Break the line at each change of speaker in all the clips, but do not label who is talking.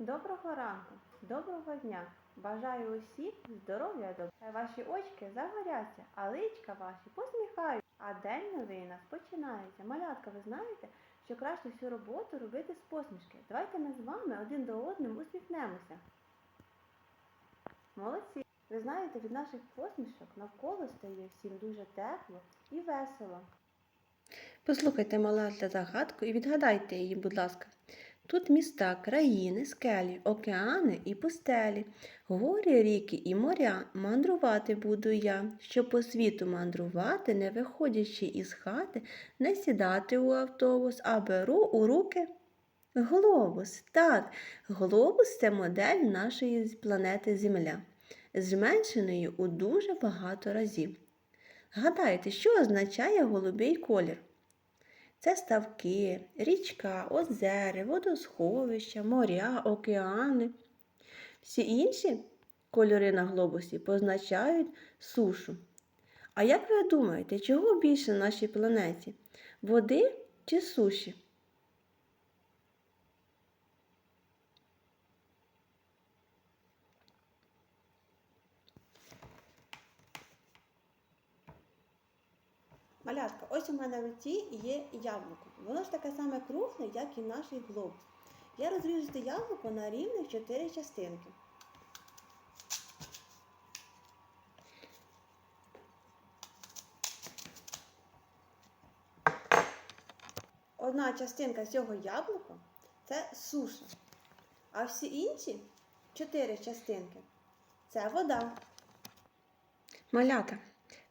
Доброго ранку, доброго дня. Бажаю усім здоров'я добра. Хай ваші очки загоряться, а личка ваші посміхають. А день новий нас починається. Малятка, ви знаєте, що краще всю роботу робити з посмішки. Давайте ми з вами один до одного усміхнемося. Молодці! Ви знаєте, від наших посмішок навколо стає всім дуже тепло і весело.
Послухайте малата загадку і відгадайте її, будь ласка. Тут міста, країни, скелі, океани і пустелі, гори, ріки і моря. Мандрувати буду я, щоб по світу мандрувати, не виходячи із хати, не сідати у автобус, а беру у руки глобус. Так, глобус це модель нашої планети Земля, зменшеною у дуже багато разів. Гадайте, що означає голубий колір? Це ставки, річка, озери, водосховища, моря, океани. Всі інші кольори на глобусі позначають сушу. А як ви думаєте, чого більше на нашій планеті? Води чи суші? Малятка, ось у мене в руці є яблуко. Воно ж таке саме кругле, як і наш глобус. Я розріжу це яблуко на рівних чотири частинки. Одна частинка цього яблука це суша. А всі інші чотири частинки це вода. Малята.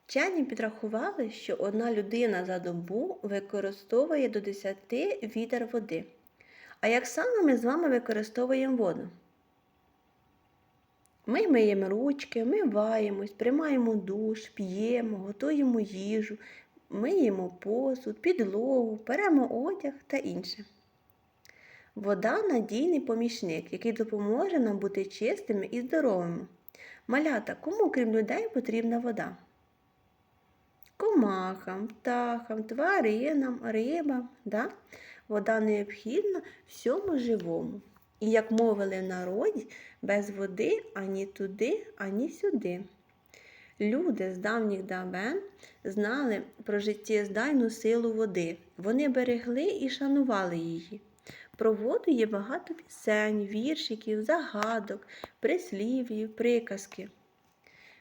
Вчені підрахували, що одна людина за добу використовує до 10 відер води. А як саме ми з вами використовуємо воду? Ми миємо ручки, миваємось, приймаємо душ, п'ємо, готуємо їжу, миємо посуд, підлогу, перемо одяг та інше. Вода надійний помічник, який допоможе нам бути чистими і здоровими. Малята, кому крім людей потрібна вода? Комахам, птахам, тваринам, рибам. Да? Вода необхідна всьому живому. І, як мовили в народі, без води ані туди, ані сюди. Люди з давніх давен знали про життєздайну силу води. Вони берегли і шанували її. Про воду є багато пісень, віршиків, загадок, прислів'їв, приказки.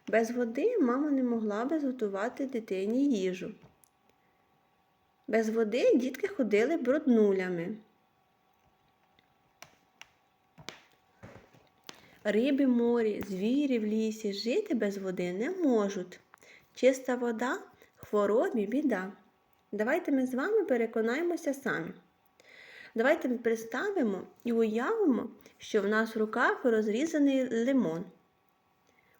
Без води мама не могла би зготувати дитині їжу. Без води дітки ходили бруднулями. Риби морі, звірі в лісі жити без води не можуть. Чиста вода хворобі біда. Давайте ми з вами переконаємося самі. Давайте представимо і уявимо, що в нас в руках розрізаний лимон.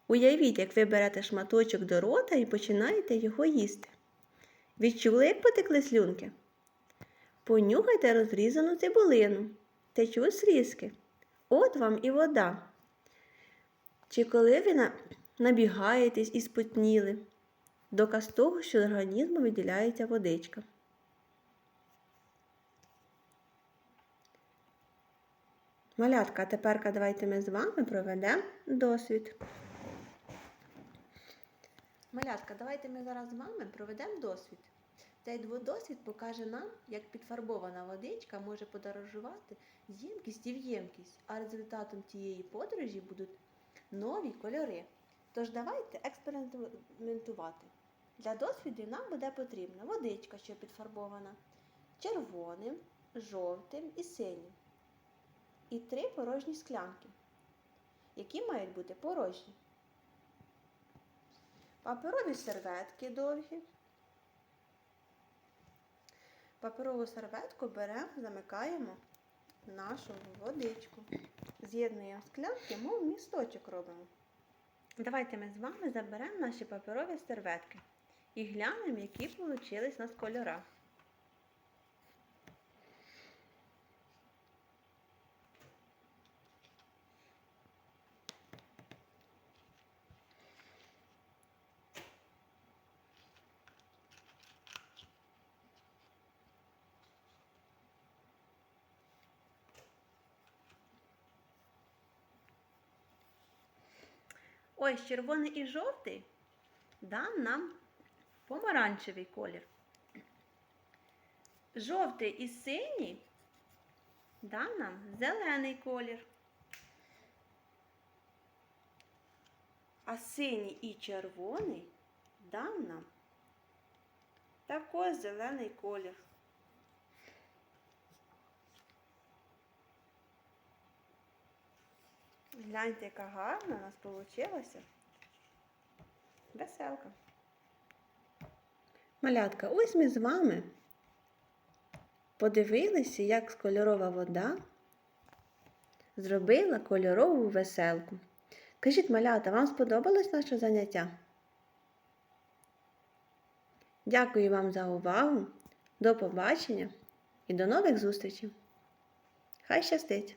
Уявіть, як ви берете шматочок до рота і починаєте його їсти. Відчули, як потекли слюнки? Понюхайте розрізану цибулину. Течуть слізки. От вам і вода. Чи коли ви набігаєтесь і спотніли, доказ того, що з організму виділяється водичка. Малятка, а тепер давайте ми з вами проведемо досвід. Малятка, давайте ми зараз з вами проведемо досвід. Цей досвід покаже нам, як підфарбована водичка може подорожувати з ємкісті в ємкість, а результатом цієї подорожі будуть нові кольори. Тож давайте експериментувати. Для досвіду нам буде потрібна водичка, що підфарбована червоним, жовтим і синім. І три порожні склянки, які мають бути порожні паперові серветки довгі. Паперову серветку беремо, замикаємо нашу водичку. З'єднуємо склянки, мов місточок робимо. Давайте ми з вами заберемо наші паперові серветки і глянемо, які вийшли у нас кольора.
Ось червоний і жовтий дам нам помаранчевий колір. Жовтий і синій дам нам зелений колір. А синій і червоний дам нам також зелений колір. Гляньте, яка гарна у нас вийшла веселка.
Малятка, ось ми з вами подивилися, як кольорова вода зробила кольорову веселку. Кажіть, малята, вам сподобалось наше заняття? Дякую вам за увагу. До побачення і до нових зустрічей. Хай щастить!